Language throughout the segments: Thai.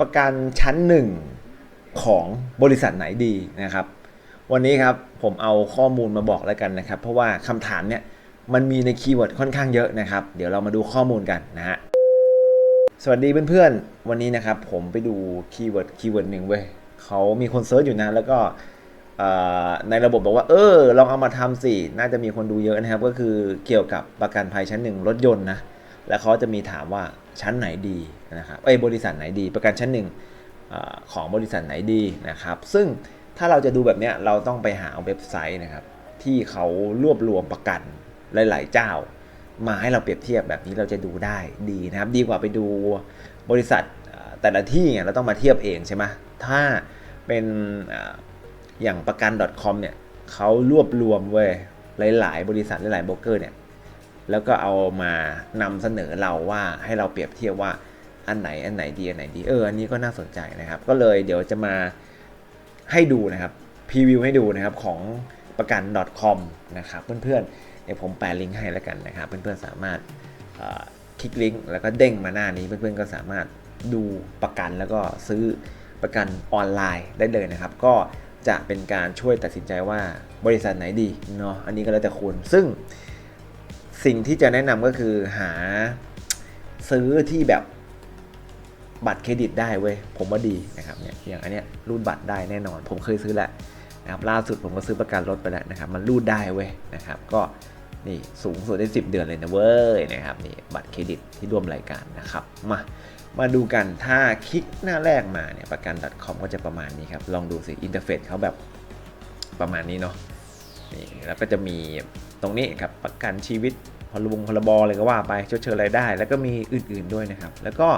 ประกันชั้นหนึ่งของบริษัทไหนดีนะครับ วันนี้ครับผมเอาข้อมูลมาบอกแล้วกันนะครับ เพราะว่าคำถามเนี่ยมันมีในคีย์เวิร์ดค่อนข้างเยอะนะครับ เดี๋ยวเรามาดูข้อมูลกันนะฮะสวัสดีเพื่อนๆ วันนี้นะครับผมไปดูคีย์เวิร์ดคีย์เวิร์ดหนึ่งเว้ยเขามีคนเซิร์ชอยู่นะแล้วก็ในระบบบอกว่า เออ ลองเอามาทำสิ น่าจะมีคนดูเยอะนะครับ ก็คือเกี่ยวกับประกันภัยชั้นหนึ่งรถยนต์นะ แล้วเขาจะมีถามว่า ชั้นไหนดีนะครับเอ้บริษัทไหนดี ประกันชั้นหนึ่งอของบริษัทไหนดีนะครับ ซึ่งถ้าเราจะดูแบบเนี้ยเราต้องไปหาเว็บไซต์นะครับ ที่เขารวบรวมประกันหลาย ๆ เจ้า มาให้เราเปรียบเทียบแบบนี้เราจะดูได้ดีนะครับ ดีกว่าไปดูบริษัทแต่ละที่เนี่ยเราต้องมาเทียบเองใช่ไหมถ้าเป็นเอ่ออย่างประกัน .com เนี่ยเขารวบรวมเว้ยหลาย ๆ บริษัทหลายๆโบรกเกอร์เนี่ย แล้วก็เอามานำเสนอเราว่าให้เราเปรียบเทียบว่าอันไหนอันไหนดีอันไหนดีเอออันนี้ก็น่าสนใจนะครับ ก็เลยเดี๋ยวจะมาให้ดูนะครับพรีวิวให้ดูนะครับของประกัน .com นะครับเพื่อนๆเดี๋ยวผมแปะลิงก์ให้แล้วกันนะครับเพื่อนๆสามารถคลิกลิงก์แล้วก็เด้งมาหน้านี้เพื่อนๆก็สามารถดูประกันแล้วก็ซื้อประกันออนไลน์ได้เลยนะครับ ก็จะเป็นการช่วยตัดสินใจว่าบริษัทไหนดีเนาะอันนี้ก็แล้วแต่คุณซึ่ง สิ่งที่จะแนะนำก็คือหาซื้อที่แบบบัตรเครดิตได้เว้ยผมว่าดีนะครับเนี่ยอย่างอันเนี้ยรูดบัตรได้แน่นอน ผมเคยซื้อแหละนะครับล่าสุดผมก็ซื้อประกันรถไปแล้วนะครับ มันรูดได้เว้ยนะครับ ก็นี่สูงสุดได้ 10 เดือนเลยนะเว้ยนะครับนี่บัตรเครดิตที่ร่วมรายการนะครับมามาดูกันถ้าคลิกหน้าแรกมาเนี่ยประกัน .com ก็จะประมาณนี้ครับ ลองดูสิอินเทอร์เฟซเขาแบบประมาณนี้เนาะนี่แล้วก็จะมีตรงนี้ครับประกันชีวิต พลบงพลบอะไรก็ว่าไปชดเชยรายได้ แล้วก็มีอื่นๆด้วยนะครับ แล้วก็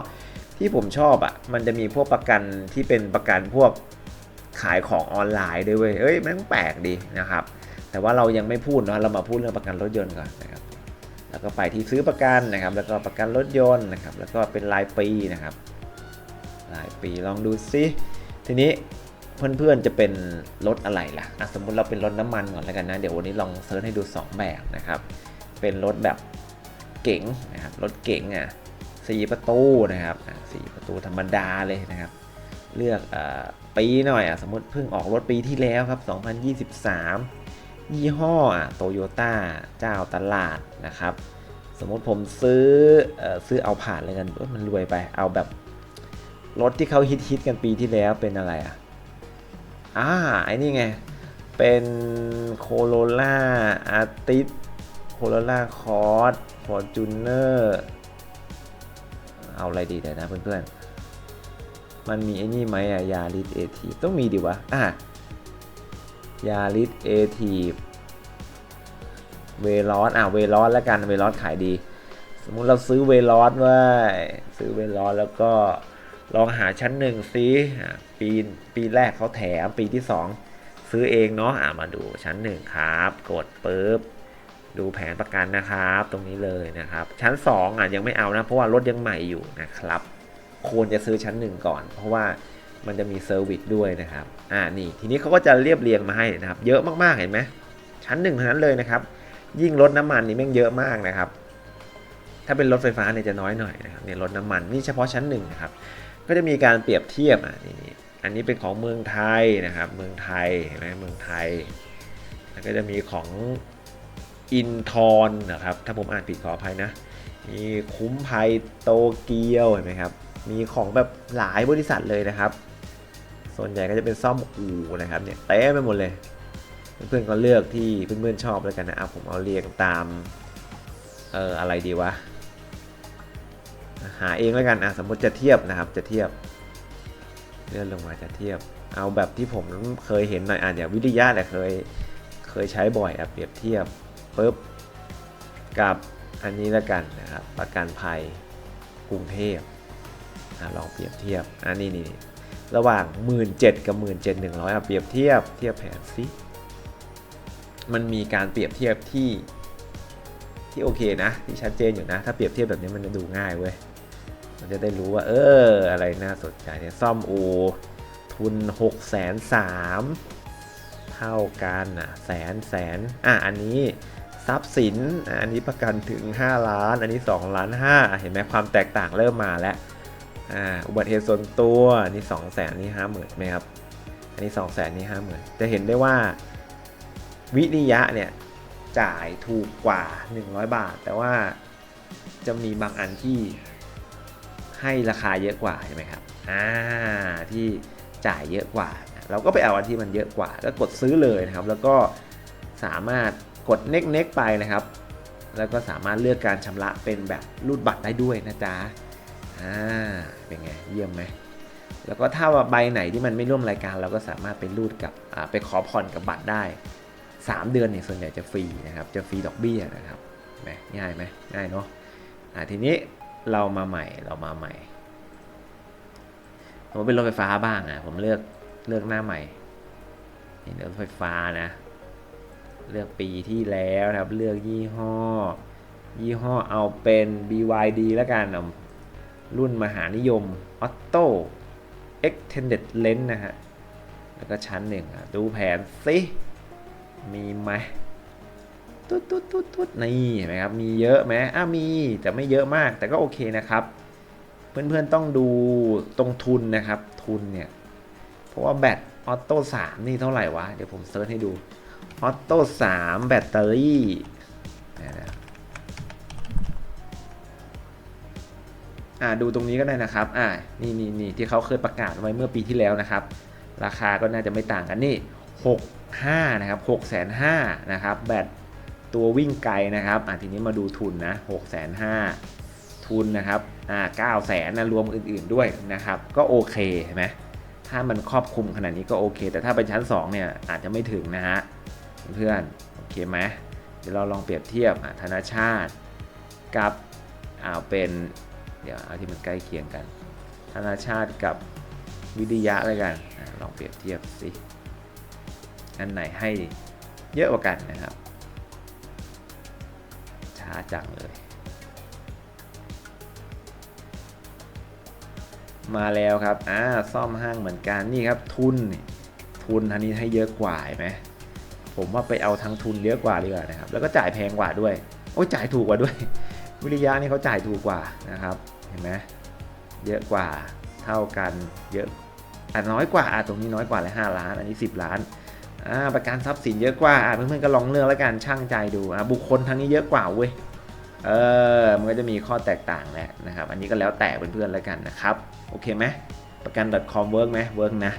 ที่ผมชอบอะมันจะมีพวกประกันที่เป็นประกันพวกขายของออนไลน์ด้วยเว้ยเอ้ยมันแปลกดีนะครับ แต่ว่าเรายังไม่พูดเนาะเรามาพูดเรื่องประกันรถยนต์ก่อนนะครับ แล้วก็ไปที่ซื้อประกันนะครับ แล้วก็ประกันรถยนต์นะครับ แล้วก็เป็นรายปีนะครับ รายปีลองดูซิทีนี้เพื่อนๆจะเป็นรถอะไรล่ะะสมมุติเราเป็นรถน้ำมันก่อนแล้วกันนะ เดี๋ยววันนี้ลองเซิร์ชให้ดู 2 แบบนะครับ เป็นรถแบบเก๋งนะครับรถเก๋งอะสี่ประตูนะครับสี่ประตูธรรมดาเลยนะครับ เลือกอปีหน่อยอะสมมติเพิ่งออกรถปีที่แล้วครับ 2023 ยี่ห้ออะโตโยต้าเจ้าตลาดนะครับ สมมติผมซื้ออซื้อเอาผ่านเลยกันมันรวยไปเอาแบบรถที่เขาฮิตฮิตกันปีที่แล้วเป็นอะไรอะอ่าไอ้นี่ไง เป็นโคโรล่าอาร์ติส โคโรล่าคอร์สฟอร์จูเนอร์เอาอะไรดีเดี๋ยวนะเพื่อนๆ มันมีไอ้นี่ไหมอะยาลิสเอทีต้องมีดิวะ อะยาลิสเอทีเวลอสอะเวลอสแล้วกันเวลอสขายดี สมมุติเราซื้อเวลอสไว้ซื้อเวลอสแล้วก็ลองหาชั้นหนึ่งซิปีปีแรกเขาแถมปีที่สองซื้อเองเนาะอะมาดูชั้นหนึ่งครับ กดปุ๊บ ดูแผนประกันนะครับ ตรงนี้เลยนะครับ ชั้น 2อะยังไม่เอานะ เพราะว่ารถยังใหม่อยู่นะครับ ควรจะซื้อชั้น 1 ก่อน เพราะว่ามันจะมีเซอร์วิสด้วยนะครับ อ่านี่ทีนี้เขาก็จะเรียบเรียงมาให้นะครับ เยอะมากๆเห็นไหมชั้นหนึ่งเท่านั้นเลยนะครับ ยิ่งรถน้ำมันนี่แม่งเยอะมากนะครับ ถ้าเป็นรถไฟฟ้าเนี่ยจะน้อยหน่อยนะครับเนี่ยรถน้ำมันนี่เฉพาะชั้นหนึ่งนะครับ ก็จะมีการเปรียบเทียบอะนี่นี่อันนี้เป็นของเมืองไทยนะครับ เมืองไทยเห็นไหมเมืองไทยแล้วก็จะมีของ อินทอนนะครับ ถ้าผมอ่านผิดขออภัยนะ มีคุ้มภัยโตเกียวเห็นไหมครับ มีของแบบหลายบริษัทเลยนะครับ ส่วนใหญ่ก็จะเป็นซ่อมอู่นะครับเนี่ยเต็มไปหมดเลย เพื่อนๆก็เลือกที่เพื่อนๆชอบแล้วกันนะเอาผมเอาเรียงตาม เอออะไรดีวะ หาเองแล้วกันอะสมมติจะเทียบนะครับ จะเทียบ เลื่อนลงมาจะเทียบ เอาแบบที่ผมเคยเห็นหน่อยอะอย่างวิทยาแหละเคย เคยใช้บ่อยอะเปรียบเทียบ ปุ๊บกับอันนี้ล้วกันนะครับประกันภัยกรุงเทพอะลองเปรียบเทียบอันนี้นี่ระหว่าง 1 7ื่นกับ 1 7ื่นหนึ่งร้อยอะเปรียบเทียบเทียบแผนซิมันมีการเปรียบเทียบที่ที่โอเคนะที่ชัดเจนอยู่นะ ถ้าเปรียบเทียบแบบนี้มันจะดูง่ายเว้ยมันจะได้รู้ว่า เออ อะไรน่าสนใจเนี่ยซ่อมโอทุน6กแสนสามเท่ากันอะแสนแสนอะอันนี้ ทรัพย์สิน อันนี้ประกันถึง 5 ล้าน อันนี้2ล้าน5เห็นไหมความแตกต่างเริ่มมาแล้วอุบัติเหตุส่วนตัวนี่สองแสนนี่ห้าหมื่นไหมครับ อันนี้สองแสนนี่ห้าหมื่นจะเห็นได้ว่าวิริยะเนี่ยจ่ายถูกกว่า 100 บาท แต่ว่าจะมีบางอันที่ให้ราคาเยอะกว่าใช่ไหมครับ อ่า ที่จ่ายเยอะกว่า เราก็ไปเอาอันที่มันเยอะกว่าแล้วกดซื้อเลยนะครับ แล้วก็สามารถ กดเน็กเน็กไปนะครับ แล้วก็สามารถเลือกการชำระเป็นแบบรูดบัตรได้ด้วยนะจ๊ะอ่าเป็นไงเยี่ยมไหมแล้วก็ถ้าว่าใบไหนที่มันไม่ร่วมรายการ เราก็สามารถไปรูดกับอ่าไปขอผ่อนกับบัตรได้ 3 เดือนเนี่ยส่วนใหญ่จะฟรีนะครับ จะฟรีดอกเบี้ยนะครับแหมง่ายไหมง่ายเนาะอ่าทีนี้เรามาใหม่เรามาใหม่ผมเป็นรถไฟฟ้าบ้างอะผมเลือกเลือกหน้าใหม่นี่รถไฟฟ้านะ เลือกปีที่แล้วนะครับ เลือกยี่ห้อ ยี่ห้อเอาเป็น BYD แล้วกันรุ่นมหานิยม Auto extended lens นะฮะ แล้วก็ชั้นหนึ่งดูแผนสิ มีไหมตุ๊ดตุ๊ดตุ๊ดตุ๊ดนี่เห็นไหมครับ มีเยอะไหมอะมี แต่ไม่เยอะมาก แต่ก็โอเคนะครับ เพื่อนๆต้องดูตรงทุนนะครับ ทุนเนี่ย เพราะว่าแบตออโต้3นี่เท่าไหร่วะ เดี๋ยวผมเซิร์ชให้ดู ออโต้3แบตเตอรี่อ่าดูตรงนี้ก็ได้นะครับ อ่า นี่นี่นี่ที่เขาเคยประกาศไว้เมื่อปีที่แล้วนะครับ ราคาก็น่าจะไม่ต่างกันนี่65นะครับ6 5 0 0 0นะครับ แบตตัววิ่งไกลนะครับ อ่าทีนี้มาดูทุนนะ6 5 0 0 0ทุนนะครับ อ่า9 0 0 0 0นะรวมอื่น ๆด้วยนะครับ ก็โอเคเห็นไหมถ้ามันครอบคลุมขนาดนี้ก็โอเค แต่ถ้าเป็นชั้น 2 เนี่ยอาจจะไม่ถึงนะฮะ เพื่อนโอเคไหมเดี๋ยวเราลองเปรียบเทียบอะธนาชาติกับเอาเป็นเดี๋ยวเอาที่มันใกล้เคียงกัน ธนาชาติกับวิทยะเลยกันอลองเปรียบเทียบสิอันไหนให้เยอะกว่ากันนะครับ ช้าจังเลย มาแล้วครับอ่าซ่อมห้างเหมือนกันนี่ครับทุนทุนอันนี้ให้เยอะกว่าไหม ผมว่าไปเอาทั้งทุนเยอะกว่าดีกว่านะครับ แล้วก็จ่ายแพงกว่าด้วย โอ้ยจ่ายถูกกว่าด้วย วิริยะนี่เขาจ่ายถูกกว่านะครับ เห็นไหมเยอะกว่าเท่ากัน เยอะอะน้อยกว่าอะตรงนี้น้อยกว่าเลยห้าล้าน อันนี้ 10 ล้านอ่าประกันทรัพย์สินเยอะกว่าอะเพื่อนๆก็ลองเลือกแล้วกันช่างใจดูอะบุคคลทางนี้เยอะกว่าเว้ย เออ มันก็จะมีข้อแตกต่างแหละนะครับ อันนี้ก็แล้วแต่เพื่อนๆแล้วกันนะครับ โอเคไหมประกัน .com work ไหม work นะ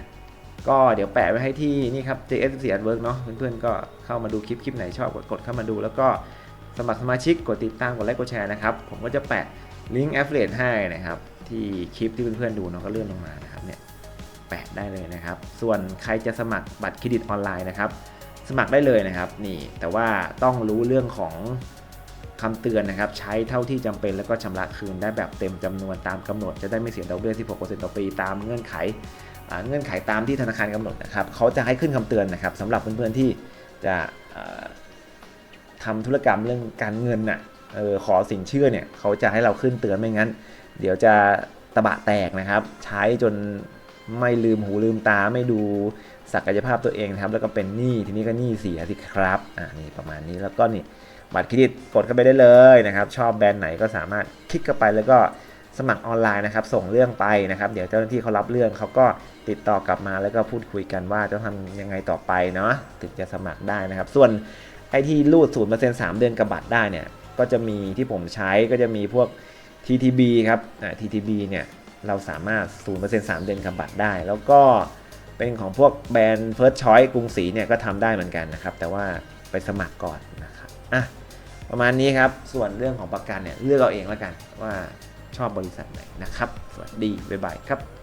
ก็เดี๋ยวแปะไว้ให้ที่นี่ครับ JS 4 Work เนาะเพื่อนๆก็เข้ามาดูคลิปคลิปไหนชอบกดกดเข้ามาดู แล้วก็สมัครสมาชิกกดติดตามกดไลค์กดแชร์นะครับ ผมก็จะแปะลิงก์ Affiliate ให้นะครับ ที่คลิปที่เพื่อนๆดูเนาะก็เลื่อนลงมานะครับเนี่ยแปะได้เลยนะครับ ส่วนใครจะสมัครบัตรเครดิตออนไลน์นะครับ สมัครได้เลยนะครับ นี่แต่ว่าต้องรู้เรื่องของคำเตือนนะครับ ใช้เท่าที่จำเป็นแล้วก็ชำระคืนได้แบบเต็มจำนวนตามกำหนดจะได้ไม่เสียดอกเบี้ย16%ต่อปีตามเงื่อนไข เงื่อนไขตามที่ธนาคารกำหนดนะครับเขาจะให้ขึ้นคำเตือนนะครับสำหรับเพื่อนๆที่จะเอ่อทำธุรกรรมเรื่องการเงินน่ะออขอสินเชื่อเนี่ยเขาจะให้เราขึ้นเตือนไม่งั้น เดี๋ยวจะตะบะแตกนะครับ ใช้จนไม่ลืมหูลืมตาไม่ดูศักยภาพตัวเองนะครับแล้วก็เป็นหนี้ทีนี้ก็หนี้เสียสิครับอ่านี่ประมาณนี้แล้วก็นี่บัตรเครดิตกดเข้าไปได้เลยนะครับ ชอบแบรนด์ไหนก็สามารถคลิกเข้าไปแล้วก็ สมัครออนไลน์นะครับ ส่งเรื่องไปนะครับ เดี๋ยวเจ้าหน้าที่เขารับเรื่องเขาก็ติดต่อกลับมาแล้วก็พูดคุยกันว่าจะทำยังไงต่อไปเนาะถึงจะสมัครได้นะครับ ส่วนไอที่รูดศูนย์เปอร์เซ็นต์สามเดือนกับบัตรได้เนี่ย ก็จะมีที่ผมใช้ก็จะมีพวก TTB ครับอ่า TTB เนี่ยเราสามารถศูนย์เปอร์เซ็นต์สามเดือนกับบัตรได้ แล้วก็เป็นของพวกแบรนด์ First Choice กรุงศรีเนี่ยก็ทำได้เหมือนกันนะครับ แต่ว่าไปสมัครก่อนนะครับอะประมาณนี้ครับ ส่วนเรื่องของประกันเนี่ยเลือกเอาเองแล้วกันว่า ชอบบริษัทไหนนะครับ สวัสดี บ๊ายบายครับ